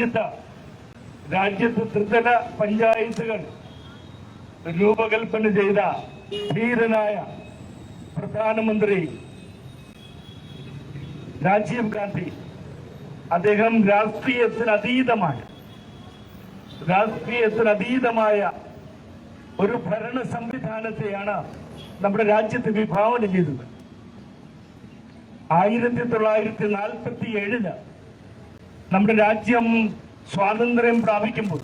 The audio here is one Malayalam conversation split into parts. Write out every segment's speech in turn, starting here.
രാജ്യത്ത് രാജ്യത്ത് ത്രിതല പഞ്ചായത്തുകൾ രൂപകൽപ്പന ചെയ്ത ധീരനായ പ്രധാനമന്ത്രി രാജീവ് ഗാന്ധി അദ്ദേഹം രാഷ്ട്രീയത്തിന് അതീതമായ രാഷ്ട്രീയത്തിന് അതീതമായ ഒരു ഭരണ സംവിധാനത്തെയാണ് നമ്മുടെ രാജ്യത്ത് വിഭാവനം ചെയ്തത്. ആയിരത്തി തൊള്ളായിരത്തി നാൽപ്പത്തി ഏഴിൽ നമ്മുടെ രാജ്യം സ്വാതന്ത്ര്യം പ്രാപിക്കുമ്പോൾ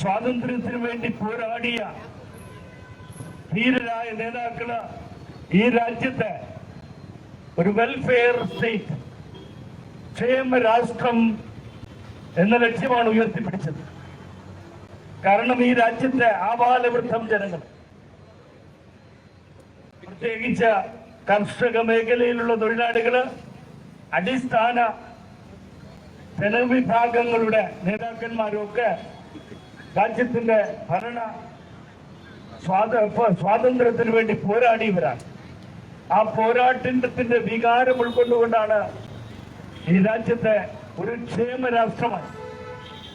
സ്വാതന്ത്ര്യത്തിന് വേണ്ടി പോരാടിയ ധീരരായ നേതാക്കൾ ഈ രാജ്യത്തെ ഒരു വെൽഫെയർ സ്റ്റേറ്റ് ക്ഷേമ രാഷ്ട്രം എന്ന ലക്ഷ്യമാണ് ഉയർത്തിപ്പിടിച്ചത്. കാരണം ഈ രാജ്യത്തെ ആബാലവൃദ്ധം ജനങ്ങൾ പ്രത്യേകിച്ച് കർഷക മേഖലയിലുള്ള തൊഴിലാളികൾ അടിസ്ഥാന ജനവിഭാഗങ്ങളുടെ നേതാക്കന്മാരൊക്കെ രാജ്യത്തിന്റെ ഭരണ സ്വാത സ്വാതന്ത്ര്യത്തിന് വേണ്ടി പോരാടിയവരാണ്. ആ പോരാട്ടത്തിന്റെ വികാരം ഉൾക്കൊണ്ടുകൊണ്ടാണ് ഈ രാജ്യത്തെ ഒരു ക്ഷേമരാഷ്ട്രമായി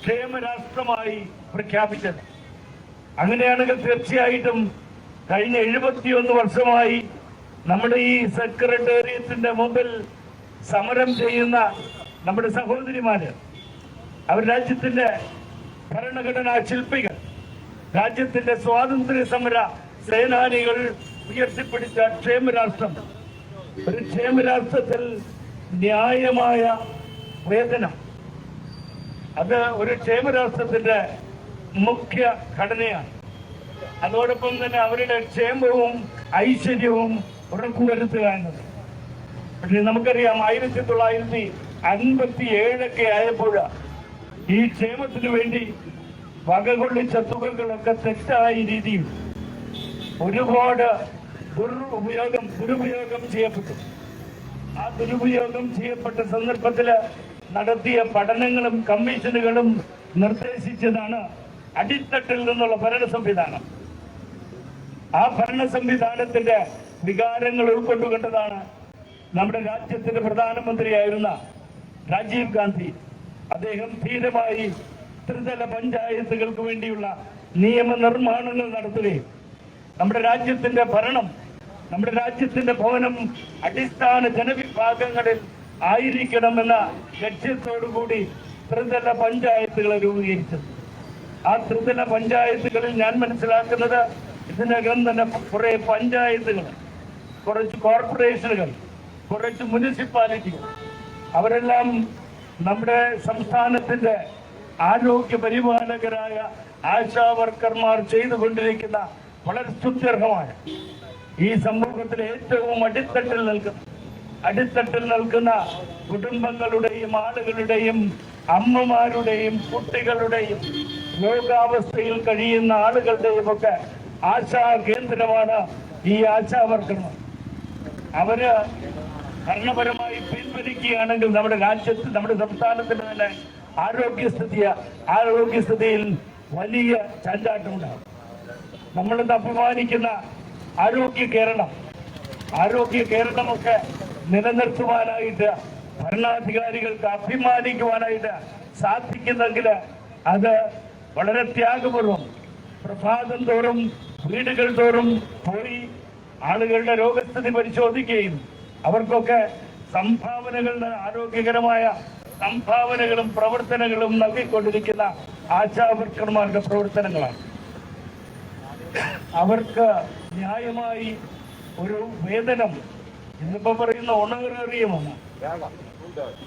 ക്ഷേമരാഷ്ട്രമായി പ്രഖ്യാപിച്ചത്. അങ്ങനെയാണെങ്കിൽ തീർച്ചയായിട്ടും കഴിഞ്ഞ എഴുപത്തിയൊന്ന് വർഷമായി നമ്മുടെ ഈ സെക്രട്ടേറിയറ്റിന്റെ മുമ്പിൽ സമരം ചെയ്യുന്ന നമ്മുടെ സഹോദരിമാര് അവർ രാജ്യത്തിന്റെ ഭരണഘടനാ ശില്പികൾ രാജ്യത്തിന്റെ സ്വാതന്ത്ര്യ സമര സേനാനികൾ ഉയർത്തിപ്പിടിച്ച ക്ഷേമരാഷ്ട്രം. ഒരു ക്ഷേമരാഷ്ട്രത്തിൽ ന്യായമായ വേതനം. അത് ഒരു ക്ഷേമരാഷ്ട്രത്തിന്റെ മുഖ്യ ഘടനയാണ്. അതോടൊപ്പം തന്നെ അവരുടെ ക്ഷേമവും ഐശ്വര്യവും ഉറപ്പുവരുത്തുക എന്നത്. പക്ഷേ നമുക്കറിയാം ആയിരത്തി തൊള്ളായിരത്തി അൻപത്തി ഏഴൊക്കെ ആയപ്പോൾ ഈ ക്ഷേമത്തിന് വേണ്ടി വകകൊള്ളിച്ച തുകകളൊക്കെ തെറ്റായ രീതിയിൽ ഒരുപാട് ദുരുപയോഗം ദുരുപയോഗം ചെയ്യപ്പെട്ടു. ആ ദുരുപയോഗം ചെയ്യപ്പെട്ട സന്ദർഭത്തിൽ നടത്തിയ പഠനങ്ങളും കമ്മീഷനുകളും നിർദ്ദേശിച്ചതാണ് അടിത്തട്ടിൽ നിന്നുള്ള ഭരണ സംവിധാനം. ആ ഭരണ സംവിധാനത്തിന്റെ വികാരങ്ങൾ ഉൾക്കൊണ്ടുകൊണ്ടതാണ് നമ്മുടെ രാജ്യത്തിന്റെ പ്രധാനമന്ത്രിയായിരുന്ന രാജീവ് ഗാന്ധി അദ്ദേഹം ധീരമായി ത്രിതല പഞ്ചായത്തുകൾക്ക് വേണ്ടിയുള്ള നിയമനിർമ്മാണങ്ങൾ നടത്തുകയും നമ്മുടെ രാജ്യത്തിന്റെ ഭരണം നമ്മുടെ രാജ്യത്തിന്റെ ഭവനം അടിസ്ഥാന ജനവിഭാഗങ്ങളിൽ ആയിരിക്കണമെന്ന ലക്ഷ്യത്തോടുകൂടി ത്രിതല പഞ്ചായത്തുകളെ രൂപീകരിച്ചത്. ആ ത്രിതല പഞ്ചായത്തുകളിൽ ഞാൻ മനസ്സിലാക്കുന്നത് ഇതിനകം തന്നെ കുറെ പഞ്ചായത്തുകൾ കുറച്ച് കോർപ്പറേഷനുകൾ കുറച്ച് മുനിസിപ്പാലിറ്റികൾ അവരെല്ലാം നമ്മുടെ സംസ്ഥാനത്തിന്റെ ആരോഗ്യ പരിപാലകരായ ആശാ വർക്കർമാർ ചെയ്തുകൊണ്ടിരിക്കുന്ന വളരെ സ്തുത്യർഹമായ ഈ സമൂഹത്തിലെ ഏറ്റവും അടിത്തട്ടിൽ നിൽക്കുന്ന അടിത്തട്ടിൽ നിൽക്കുന്ന കുടുംബങ്ങളുടെയും ആളുകളുടെയും അമ്മമാരുടെയും കുട്ടികളുടെയും രോഗാവസ്ഥയിൽ കഴിയുന്ന ആളുകളുടെയും ഒക്കെ ആശാ കേന്ദ്രമാണ് ഈ ആശാ വർക്കർമാർ. അവർ ഭരണപരമായി പിൻവലിക്കുകയാണെങ്കിൽ നമ്മുടെ രാജ്യത്ത് നമ്മുടെ സംസ്ഥാനത്തിന് തന്നെ ആരോഗ്യസ്ഥിതി ആരോഗ്യസ്ഥിതിയിൽ വലിയ ചാഞ്ചാട്ടമുണ്ടാകും നമ്മളിന്ന് അപമാനിക്കുന്ന ആരോഗ്യ കേരളം? ആരോഗ്യ കേരളമൊക്കെ നിലനിർത്തുവാനായിട്ട് ഭരണാധികാരികൾക്ക് അഭിമാനിക്കുവാനായിട്ട് സാധിക്കുന്നെങ്കിൽ അത് വളരെ ത്യാഗപൂർവം പ്രഭാതം തോറും വീടുകൾ തോറും പോയി ആളുകളുടെ രോഗസ്ഥിതി പരിശോധിക്കുകയും അവർക്കൊക്കെ സംഭാവനകളുടെ ആരോഗ്യകരമായ സംഭാവനകളും പ്രവർത്തനങ്ങളും നൽകിക്കൊണ്ടിരിക്കുന്ന ആശാവർക്കർമാരുടെ പ്രവർത്തനങ്ങളാണ്. അവർക്ക് ന്യായമായി ഒരു വേതനം ഇന്നിപ്പോ പറയുന്ന ഉണങ്ങേറിയമാണ്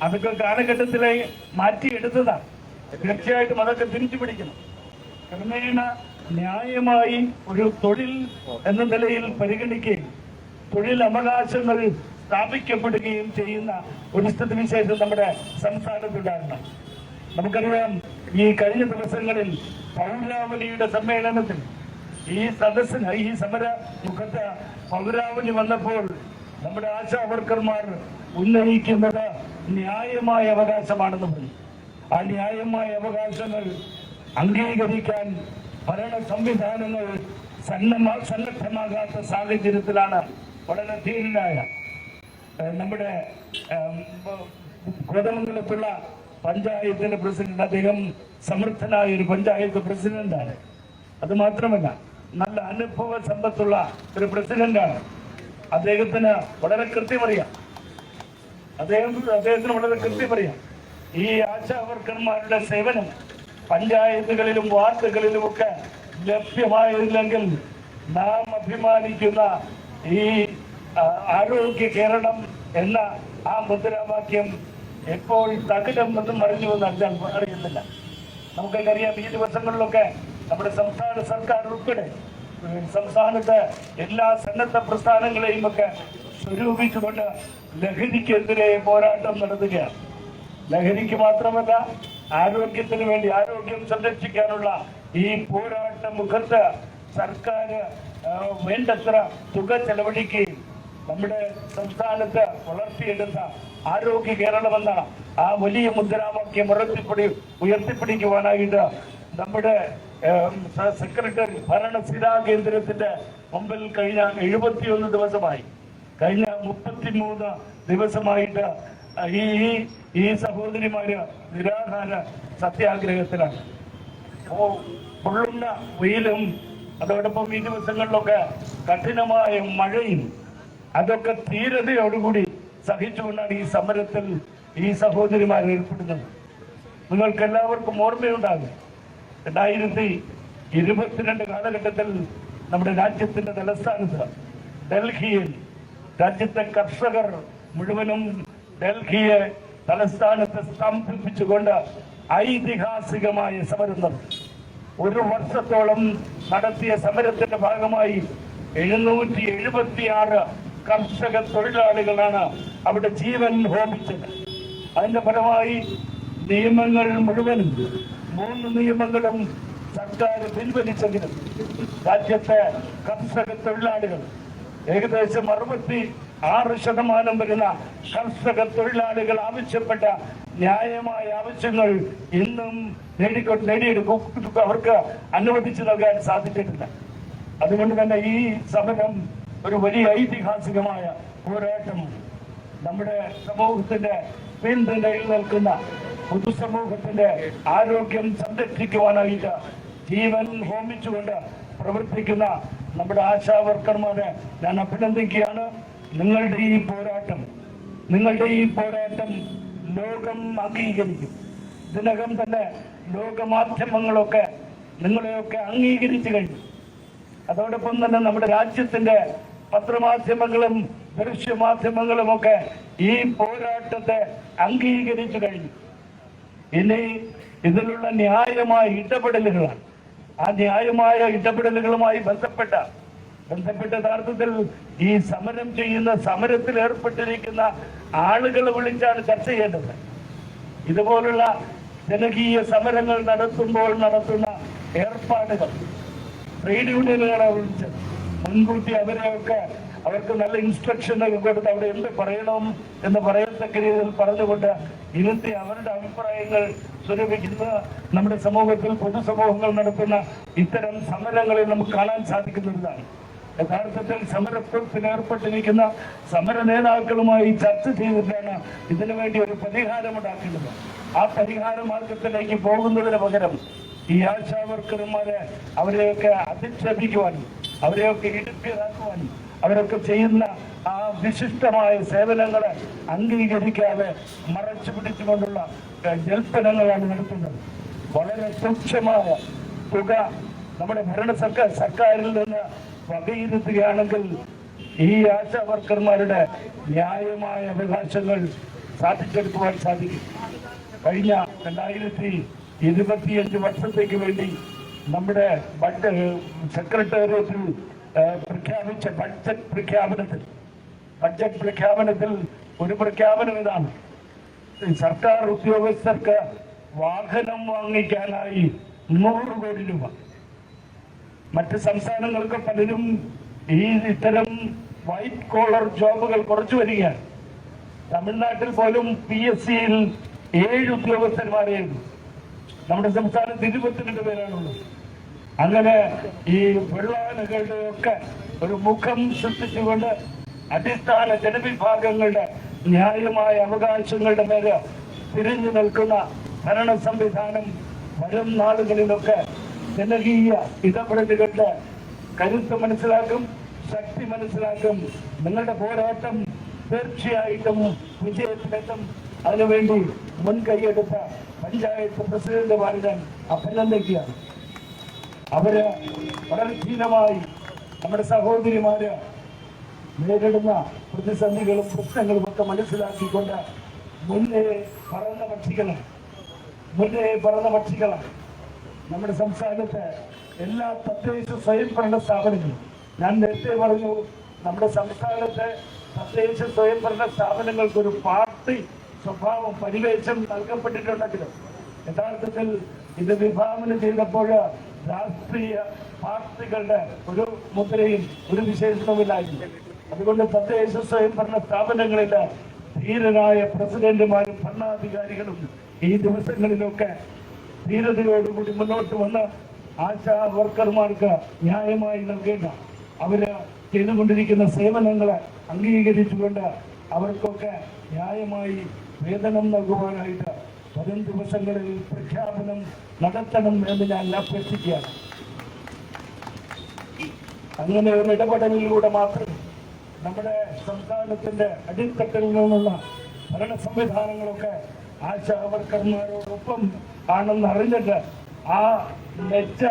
അതൊക്കെ കാലഘട്ടത്തിലെ മാറ്റിയെടുത്തതാണ്. തീർച്ചയായിട്ടും അതൊക്കെ തിരിച്ചു പിടിക്കണം. ക്രമേണ ന്യായമായി ഒരു തൊഴിൽ എന്ന നിലയിൽ പരിഗണിക്കുകയും തൊഴിൽ അവകാശങ്ങൾ സ്ഥാപിക്കപ്പെടുകയും ചെയ്യുന്ന ഒരു സ്ഥിതിവിശേഷം നമ്മുടെ സംസ്ഥാനത്തുണ്ടായിരുന്നു. നമുക്കറിയാം ഈ കഴിഞ്ഞ ദിവസങ്ങളിൽ പൗരാവലിയുടെ സമ്മേളനത്തിൽ ഈ സദസ്സിന് ഈ സമര മുഖത്ത് പൗരാവലി വന്നപ്പോൾ നമ്മുടെ ആശാ വർക്കർമാർ ഉന്നയിക്കുന്നത് ന്യായമായ അവകാശമാണെന്ന് പറഞ്ഞു. ആ ന്യായമായ അവകാശങ്ങൾ അംഗീകരിക്കാൻ ഭരണ സംവിധാനങ്ങൾ സന്നദ്ധ സന്നദ്ധമാകാത്ത സാഹചര്യത്തിലാണ് വളരെ ധീരനായ നമ്മുടെ കോതമംഗലത്തുള്ള പഞ്ചായത്തിന്റെ പ്രസിഡന്റ് അദ്ദേഹം സമർത്ഥനായ ഒരു പഞ്ചായത്ത് പ്രസിഡന്റാണ്. അത് മാത്രമല്ല നല്ല അനുഭവ സമ്പത്തുള്ള ഒരു പ്രസിഡന്റാണ്. അദ്ദേഹത്തിന് വളരെ കൃത്യമറിയാം. അദ്ദേഹം അദ്ദേഹത്തിന് വളരെ കൃത്യമറിയാം. ഈ ആശാവർക്കന്മാരുടെ സേവനം പഞ്ചായത്തുകളിലും വാർഡുകളിലുമൊക്കെ ലഭ്യമായില്ലെങ്കിൽ നാം അഭിമാനിക്കുന്ന ഈ ആരോഗ്യ കേരളം എന്ന ആ മുദ്രാവാക്യം എപ്പോൾ തകിലെന്നതും മറിഞ്ഞു എന്ന് അറിയാൻ അറിയുന്നില്ല. നമുക്കറിയാം ഈ ദിവസങ്ങളിലൊക്കെ നമ്മുടെ സംസ്ഥാന സർക്കാർ ഉൾപ്പെടെ സംസ്ഥാനത്ത് എല്ലാ സന്നദ്ധ പ്രസ്ഥാനങ്ങളെയും ഒക്കെ സ്വരൂപിച്ചുകൊണ്ട് ലഹരിക്കെതിരെ പോരാട്ടം നടത്തുകയാണ്. ലഹരിക്ക് മാത്രമല്ല ആരോഗ്യത്തിന് വേണ്ടി ആരോഗ്യം സംരക്ഷിക്കാനുള്ള ഈ പോരാട്ട മുഖത്ത് സർക്കാർ വേണ്ടത്ര തുക ചെലവഴിക്കുകയും നമ്മുടെ സംസ്ഥാനത്ത് വളർത്തിയെടുത്ത ആരോഗ്യ കേരളമെന്ന ആ വലിയ മുദ്രാവാക്യം ഉയർത്തിപ്പിടി ഉയർത്തിപ്പിടിക്കുവാനായിട്ട് നമ്മുടെ സെക്രട്ടറി ഭരണസ്ഥിരാ കേന്ദ്രത്തിന്റെ മുമ്പിൽ കഴിഞ്ഞ എഴുപത്തിയൊന്ന് ദിവസമായി. കഴിഞ്ഞ മുപ്പത്തിമൂന്ന് ദിവസമായിട്ട് ഈ ഈ- സഹോദരിമാര് നിരാഹാര സത്യാഗ്രഹത്തിലാണ്. അപ്പോ പൊള്ളുന്ന വെയിലും അതോടൊപ്പം ഈ ദിവസങ്ങളിലൊക്കെ കഠിനമായ മഴയും അതൊക്കെ ധീരതയോടുകൂടി സഹിച്ചുകൊണ്ടാണ് ഈ സമരത്തിൽ ഈ സഹോദരിമാർ ഏർപ്പെടുന്നത്. നിങ്ങൾക്ക് എല്ലാവർക്കും ഓർമ്മയുണ്ടാകും. രണ്ടായിരത്തി ഇരുപത്തിരണ്ട് കാലഘട്ടത്തിൽ നമ്മുടെ രാജ്യത്തിന്റെ തലസ്ഥാനത്ത് ഡൽഹിയിൽ രാജ്യത്തെ കർഷകർ മുഴുവനും ഡൽഹിയെ തലസ്ഥാനത്ത് സ്തംഭിപ്പിച്ചുകൊണ്ട് ഐതിഹാസികമായ സമരം നടത്തി. ഒരു വർഷത്തോളം നടത്തിയ സമരത്തിന്റെ ഭാഗമായി എഴുന്നൂറ്റി എഴുപത്തിയാറ് കർഷക തൊഴിലാളികളാണ് അവിടെ ജീവൻ ഹോമിച്ചത്. അതിന്റെ ഫലമായി നിയമങ്ങൾ മുഴുവനും മൂന്ന് നിയമങ്ങളും സർക്കാർ പിൻവലിച്ചെങ്കിലും രാജ്യത്തെ കർഷക തൊഴിലാളികൾ ഏകദേശം അറുപത്തി ആറ് ശതമാനം വരുന്ന കർഷക തൊഴിലാളികൾ ആവശ്യപ്പെട്ട ന്യായമായ ആവശ്യങ്ങൾ ഇന്നും നേടിക്കൊണ്ട് നേടിയെടുക്കും അവർക്ക് അനുവദിച്ചു നൽകാൻ സാധിച്ചിട്ടില്ല. അതുകൊണ്ട് തന്നെ ഈ സമരം ഒരു വലിയ ഐതിഹാസികമായ പോരാട്ടം നമ്മുടെ സമൂഹത്തിന്റെ പിന്തുണയിൽ നിൽക്കുന്ന പൊതുസമൂഹത്തിന്റെ ആരോഗ്യം സംരക്ഷിക്കുവാനായിട്ട് ജീവൻ ഹോമിച്ചുകൊണ്ട് പ്രവർത്തിക്കുന്ന നമ്മുടെ ആശാ വർക്കർമാരെ ഞാൻ അഭിനന്ദിക്കുകയാണ്. നിങ്ങളുടെ ഈ പോരാട്ടം നിങ്ങളുടെ ഈ പോരാട്ടം ലോകം അംഗീകരിക്കും. ഇതിനകം തന്നെ ലോകമാധ്യമങ്ങളൊക്കെ നിങ്ങളെയൊക്കെ അംഗീകരിച്ചു കഴിഞ്ഞു. അതോടൊപ്പം തന്നെ നമ്മുടെ രാജ്യത്തിന്റെ പത്രമാധ്യമങ്ങളും ദൃശ്യമാധ്യമങ്ങളും ഒക്കെ ഈ പോരാട്ടത്തെ അംഗീകരിച്ചു കഴിഞ്ഞു. ഇനി ഇതിലുള്ള ന്യായമായ ഇടപെടലുകളാണ്. ആ ന്യായമായ ഇടപെടലുകളുമായി ബന്ധപ്പെട്ട ബന്ധപ്പെട്ട യഥാർത്ഥത്തിൽ ഈ സമരം ചെയ്യുന്ന സമരത്തിൽ ഏർപ്പെട്ടിരിക്കുന്ന ആളുകൾ വിളിച്ചാണ് ചർച്ച ചെയ്യേണ്ടത്. ഇതുപോലുള്ള ജനകീയ സമരങ്ങൾ നടത്തുമ്പോൾ നടത്തുന്ന ഏർപ്പാടുകൾ ട്രേഡ് യൂണിയനുകളെ വിളിച്ചത് മുൻകൂട്ടി അവരെയൊക്കെ അവർക്ക് നല്ല ഇൻസ്ട്രക്ഷനൊക്കെ കൊടുത്ത് അവിടെ എന്ത് പറയണം എന്ന് പറയത്തക്ക രീതിയിൽ പറഞ്ഞുകൊണ്ട് ഇന്നത്തെ അവരുടെ അഭിപ്രായങ്ങൾ സ്വരൂപിക്കുന്ന നമ്മുടെ സമൂഹത്തിൽ പൊതുസമൂഹങ്ങൾ നടത്തുന്ന ഇത്തരം സമരങ്ങളെ നമുക്ക് കാണാൻ സാധിക്കുന്നതാണ്. യഥാർത്ഥത്തിൽ സമരത്തിൽ ഏർപ്പെട്ടിരിക്കുന്ന സമര നേതാക്കളുമായി ചർച്ച ചെയ്തിട്ടാണ് ഇതിനു വേണ്ടി ഒരു പരിഹാരം ഉണ്ടാക്കേണ്ടത്. ആ പരിഹാര മാർഗത്തിലേക്ക് പോകുന്നതിന് പകരം ഈ ആശാ വർക്കർമാരെ അവരെയൊക്കെ അധിക്ഷേപിക്കുവാനും അവരെയൊക്കെ ഇടുക്കിയതാക്കുവാനും അവരൊക്കെ ചെയ്യുന്ന ആ വിശിഷ്ടമായ സേവനങ്ങളെ അംഗീകരിക്കാതെ മറച്ചു പിടിച്ചുകൊണ്ടുള്ള ജൽപ്പനങ്ങളാണ് നടത്തുന്നത്. വളരെ തുച്ഛമായ തുക നമ്മുടെ ഭരണ സർക്കാർ സർക്കാരിൽ നിന്ന് വകയിരുത്തുകയാണെങ്കിൽ ഈ ആശാ വർക്കർമാരുടെ ന്യായമായ അവകാശങ്ങൾ സാധിച്ചെടുക്കുവാൻ സാധിക്കും. കഴിഞ്ഞ രണ്ടായിരത്തി ഇരുപത്തിയഞ്ച് വർഷത്തേക്ക് വേണ്ടി നമ്മുടെ ബഡ്ജറ്റ് സെക്രട്ടേറിയറ്റിൽ പ്രഖ്യാപിച്ച ബഡ്ജറ്റ് പ്രഖ്യാപനത്തിൽ ബഡ്ജറ്റ് പ്രഖ്യാപനത്തിൽ ഒരു പ്രഖ്യാപനം ഇതാണ്. സർക്കാർ ഉദ്യോഗസ്ഥർക്ക് വാഹനം വാങ്ങിക്കാനായി നൂറ് കോടി രൂപ. മറ്റ് സംസ്ഥാനങ്ങൾക്ക് പലരും ഈ ഇത്തരം വൈറ്റ് കോളർ ജോബുകൾ കുറച്ചു വരികയാണ്. തമിഴ്നാട്ടിൽ പോലും പി എസ് സിയിൽ ഏഴ് ഉദ്യോഗസ്ഥന്മാരെ നമ്മുടെ സംസ്ഥാനത്ത് ഇരുപത്തിരണ്ട് പേരാണുള്ളത്. അങ്ങനെ ഈ വെള്ളാനകളുടെ ഒക്കെ ഒരു മുഖം സൃഷ്ടിച്ചുകൊണ്ട് അടിസ്ഥാന ജനവിഭാഗങ്ങളുടെ ന്യായമായ അവകാശങ്ങളുടെ മേൽ തിരിഞ്ഞു നിൽക്കുന്ന ഭരണ സംവിധാനം വരും നാളുകളിലൊക്കെ ജനകീയ ഇടപെടലുകളുടെ കരുത്ത് മനസ്സിലാക്കും ശക്തി മനസ്സിലാക്കും. നിങ്ങളുടെ പോരാട്ടം തീർച്ചയായിട്ടും വിജയത്തിലെത്തും അതിനുവേണ്ടി മുൻകൈയെടുത്ത പഞ്ചായത്ത് പ്രസിഡന്റുമാരെ ഞാൻ അഭിനന്ദിക്കുകയാണ് അവർ വളരെ ധീരമായി നമ്മുടെ സഹോദരിമാര് നേരിടുന്ന പ്രതിസന്ധികളും പ്രശ്നങ്ങളും ഒക്കെ മനസ്സിലാക്കിക്കൊണ്ട് മുന്നേ പറന്ന പക്ഷികളാണ് മുന്നേ പറന്ന പക്ഷികളാണ് നമ്മുടെ സംസ്ഥാനത്ത് എല്ലാ തദ്ദേശ സ്വയംഭരണ സ്ഥാപനങ്ങളും ഞാൻ നേരത്തെ പറഞ്ഞു നമ്മുടെ സംസ്ഥാനത്തെ തദ്ദേശ സ്വയംഭരണ സ്ഥാപനങ്ങൾക്കൊരു പാർട്ടി സ്വഭാവം പരിവേഷം നൽകപ്പെട്ടിട്ടുണ്ടെങ്കിലും യഥാർത്ഥത്തിൽ ഇത് വിഭാവനം ചെയ്തപ്പോൾ രാഷ്ട്രീയ പാർട്ടികളുടെ ഒരു മുദ്രയും ഒരു വിശേഷണവുമില്ലായിരുന്നു അതുകൊണ്ട് തദ്ദേശ സ്വയംഭരണ സ്ഥാപനങ്ങളിൽ ധീരരായ പ്രസിഡന്റുമാരും ഭരണാധികാരികളും ഈ ദിവസങ്ങളിലൊക്കെ ധീരതയോടുകൂടി മുന്നോട്ട് വന്ന് ആശാ വർക്കർമാർക്ക് ന്യായമായി നൽകേണ്ട അവർ ചെയ്തുകൊണ്ടിരിക്കുന്ന സേവനങ്ങളെ അംഗീകരിച്ചുകൊണ്ട് അവർക്കൊക്കെ ന്യായമായി വേതനം നൽകുവാനായിട്ട് വരും ദിവസങ്ങളിൽ പ്രഖ്യാപനം നടത്തണം എന്ന് ഞാൻ അഭ്യർത്ഥിക്കുകയാണ്. അങ്ങനെ ഒരു ഇടപെടലിലൂടെ മാത്രം നമ്മുടെ സംസ്ഥാനത്തിന്റെ അടിത്തട്ടിൽ നിന്നുള്ള ഭരണ സംവിധാനങ്ങളൊക്കെ ആശാവർക്കർമാരോടൊപ്പം ആണെന്ന് അറിഞ്ഞിട്ട് ആ മെച്ച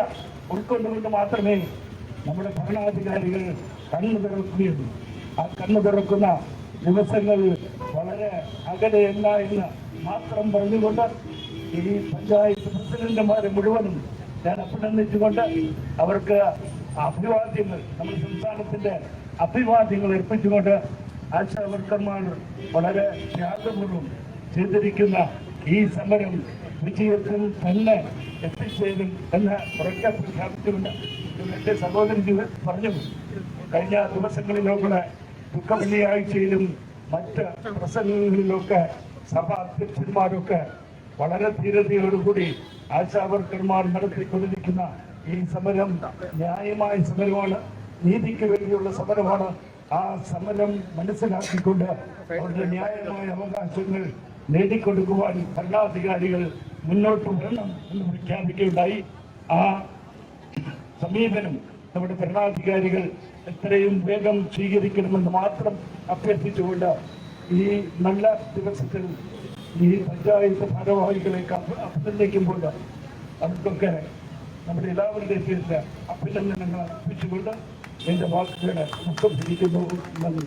ഉൾക്കൊണ്ടുകൊണ്ട് മാത്രമേ നമ്മുടെ ഭരണാധികാരികൾ കണ്ണു തുറക്കുകയുള്ളൂ ആ കണ്ണു തുറക്കുന്ന ദിവസങ്ങൾ വളരെ അകലെയല്ല എന്ന് മാത്രം പറഞ്ഞുകൊണ്ട് ഈ പഞ്ചായത്ത് പ്രസിഡന്റുമാരെ മുഴുവനും ഞാൻ അഭിനന്ദിച്ചുകൊണ്ട് അവർക്ക് അഭിവാദ്യങ്ങൾ നമ്മുടെ സംസ്ഥാനത്തിന്റെ അഭിവാദ്യങ്ങൾ ഏർപ്പിച്ചുകൊണ്ട് ആശാവർക്കർമാർ വളരെ ത്യാഗപൂർവം ചെയ്തിരിക്കുന്ന ഈ സമരം വിജയത്തിൽ തന്നെ എത്തിച്ചേരും എന്ന് ഉറക്കെ പ്രഖ്യാപിച്ചുകൊണ്ട് എന്റെ സഹോദരൻ പറഞ്ഞു. കഴിഞ്ഞ ദിവസങ്ങളിലൊക്കെ ദുഃഖ വെള്ളിയാഴ്ചയിലും മറ്റ് പ്രസംഗങ്ങളിലൊക്കെ സഭാ അധ്യക്ഷന്മാരൊക്കെ വളരെ ധീരതയോടുകൂടി ആശാവർക്കർമാർ നടത്തിക്കൊണ്ടിരിക്കുന്ന ഈ സമരം ന്യായമായ സമരമാണ് നീതിക്ക് വേണ്ടിയുള്ള സമരമാണ്. ആ സമരം മനസ്സിലാക്കിക്കൊണ്ട് അവരുടെ ന്യായമായ അവകാശങ്ങൾ നേടിക്കൊടുക്കുവാൻ ഭരണാധികാരികൾ മുന്നോട്ട് വരണം എന്ന് പ്രഖ്യാപിക്കുകയുണ്ടായി. ആ സമീപനം നമ്മുടെ ഭരണാധികാരികൾ എത്രയും വേഗം സ്വീകരിക്കണമെന്ന് മാത്രം അഭ്യർത്ഥിച്ചുകൊണ്ട് ഈ നല്ല ദിവസത്തിൽ ഈ പഞ്ചായത്ത് ഭാരവാഹികളെ അഭി- അഭിനന്ദിക്കുമ്പോൾ അവർക്കൊക്കെ നമ്മുടെ എല്ലാവരുടെയും പേരിൽ അഭിനന്ദനങ്ങൾ അർപ്പിച്ചുകൊണ്ട് എന്റെ വാക്കുകളെ മുഖം ഉപസംഹരിക്കുന്നു നന്ദി.